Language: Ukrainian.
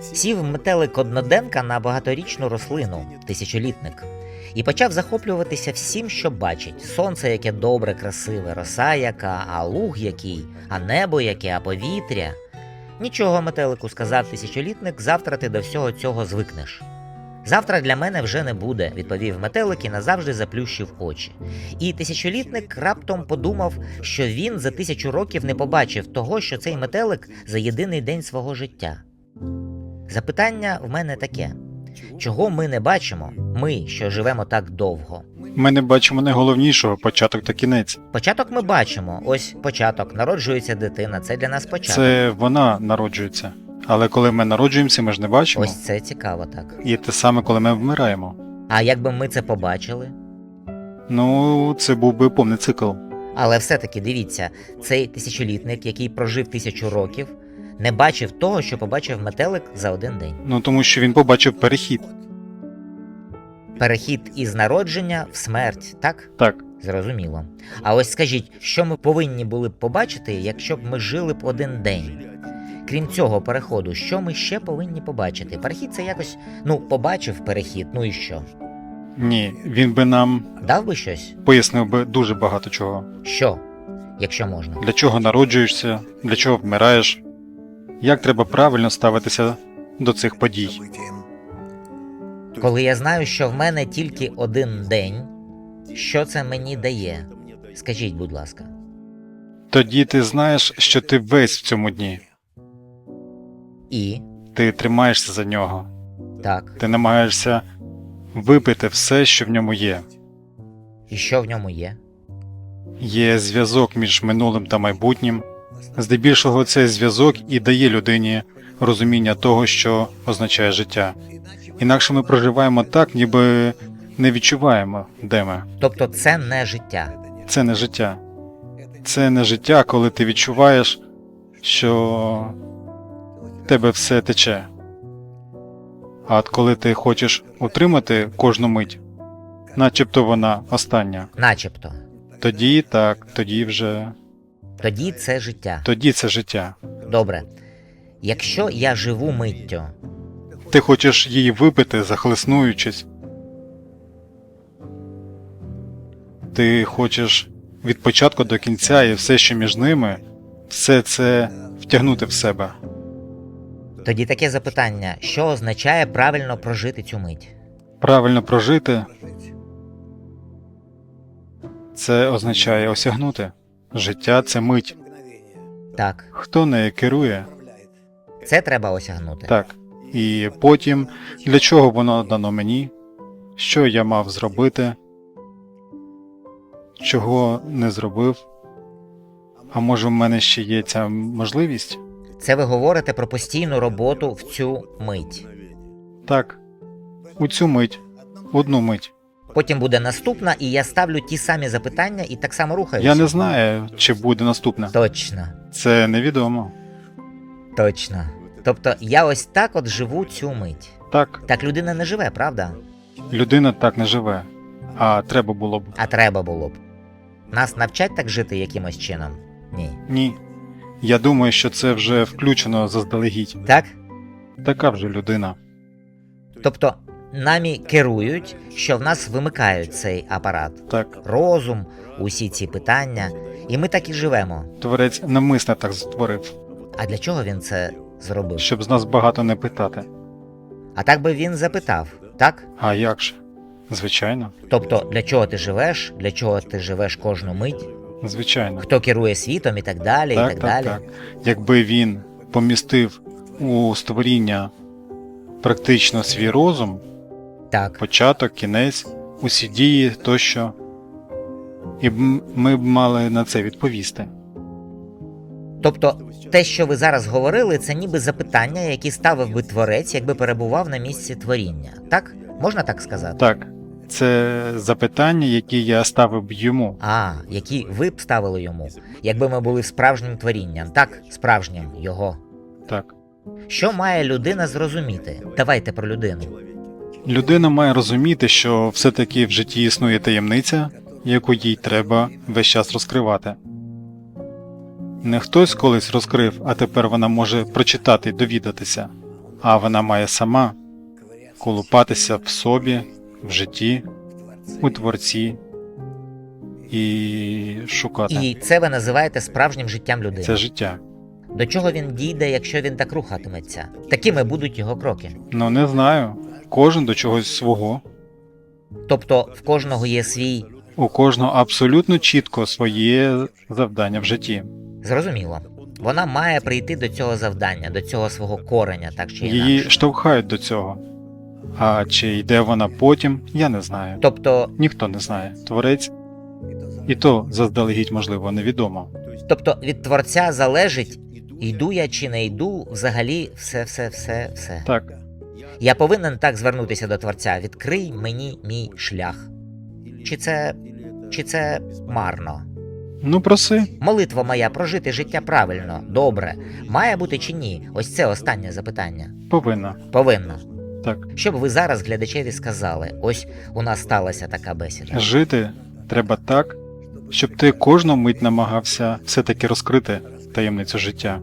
Сів метелик одноденка на багаторічну рослину, тисячолітник, і почав захоплюватися всім, що бачить: сонце, яке добре, красиве, роса яка, а луг який, а небо яке, а повітря. Нічого, метелику, сказав тисячолітник, завтра ти до всього цього звикнеш. Завтра для мене вже не буде, відповів метелик і назавжди заплющив очі. І тисячолітник раптом подумав, що він за тисячу років не побачив того, що цей метелик за єдиний день свого життя. Запитання в мене таке: чого ми не бачимо, ми, що живемо так довго? Ми не бачимо найголовнішого початок та кінець. Початок ми бачимо, ось початок, народжується дитина, це для нас початок. Це вона народжується. Але коли ми народжуємося, ми ж не бачимо. Ось це цікаво так. І те саме, коли ми вмираємо. А якби ми це побачили? Ну, це був би повний цикл. Але все-таки дивіться, цей тисячолітник, який прожив тисячу років, не бачив того, що побачив метелик за один день. Ну тому що він побачив перехід. Перехід із народження в смерть, так? Так, Зрозуміло. А ось скажіть, що ми повинні були б побачити, якщо б ми жили б один день? Крім цього переходу, що ми ще повинні побачити? Перехід це якось, ну, побачив перехід, ну і що? ні, він би нам Дав би щось? пояснив би дуже багато чого. Що? Якщо можна. Для чого народжуєшся, для чого вмираєш, як треба правильно ставитися до цих подій. Коли я знаю, що в мене тільки один день, що це мені дає? Скажіть, будь ласка. Тоді ти знаєш, що ти весь в цьому дні. І Ти тримаєшся за нього. так, Ти намагаєшся випити все, що в ньому є. і що в ньому є? Є зв'язок між минулим та майбутнім. Здебільшого цей зв'язок і дає людині розуміння того, що означає життя. Інакше ми проживаємо так, ніби не відчуваємо, де ми. Тобто це не життя. Це не життя. Це не життя, коли ти відчуваєш, що тебе все тече. А от коли ти хочеш утримати кожну мить, начебто вона остання, Начебто. тоді так, тоді вже Тоді це життя. тоді це життя. Добре. Якщо я живу миттю, Ти хочеш її випити, захлеснуючись. Ти хочеш від початку до кінця і все, що між ними, все це втягнути в себе. тоді таке запитання: що означає правильно прожити цю мить? Правильно прожити це означає осягнути. Життя це мить. Так, Хто нею керує? це треба осягнути. Так. І потім для чого воно дано мені? Що я мав зробити? Чого не зробив? А може в мене ще є ця можливість? Це ви говорите про постійну роботу в цю мить. Так. У цю мить. Одну мить. Потім буде наступна, і я ставлю ті самі запитання і так само рухаюся. Я не знаю, чи буде наступне. Точно, Це невідомо. точно. Тобто я ось так от живу цю мить. Так, Так людина не живе, правда? людина так не живе. А треба було б. А треба було б. Нас навчать так жити якимось чином? Ні. Ні. Я думаю, що це вже включено заздалегідь. Так? Така вже людина. Тобто намі керують, що в нас вимикають цей апарат. Так. Розум, усі ці питання, і ми так і живемо. Творець намисне так створив, А для чого він це зробив? щоб з нас багато не питати. А так би він запитав, так? А як же? Звичайно, Тобто, для чого ти живеш, для чого ти живеш кожну мить, звичайно. хто керує світом і так далі, Так, і так, так, далі. так. Якби він помістив у створіння практично свій розум, Так. початок, кінець, усі дії тощо, і ми б мали на це відповісти. Тобто, те, що ви зараз говорили, це ніби запитання, які ставив би творець, якби перебував на місці творіння. Так? Можна так сказати? Так, це запитання, які я ставив б йому. А, які ви б ставили йому, якби ми були справжнім творінням, так, справжнім його. Так. Що має людина зрозуміти? Давайте про людину. Людина має розуміти, що все-таки в житті існує таємниця, яку їй треба весь час розкривати. Не хтось колись розкрив, а тепер вона може прочитати довідатися. а вона має сама колупатися в собі, в житті, у творці і шукати. І це ви називаєте справжнім життям людини. Це життя. До чого він дійде, якщо він так рухатиметься? Такими будуть його кроки. Ну не знаю. Кожен до чогось свого. Тобто в кожного є свій У кожного абсолютно чітко своє завдання в житті. зрозуміло. Вона має прийти до цього завдання, до цього свого кореня, так чи Її штовхають до цього. А чи йде вона потім, я не знаю. Тобто, Ніхто не знає. Творець і то заздалегідь, можливо, невідомо. тобто від творця залежить, йду я чи не йду, взагалі все, все, все, все. Так, Я повинен так звернутися до творця. Відкрий мені мій шлях. Чи це. чи це марно? ну проси. Молитва моя прожити життя правильно, добре, має бути чи ні? Ось це останнє запитання. Повинна. Повинно. Так. Щоб ви зараз глядачеві сказали, ось у нас сталася така бесіда. Жити треба так, щоб ти кожну мить намагався все-таки розкрити таємницю життя.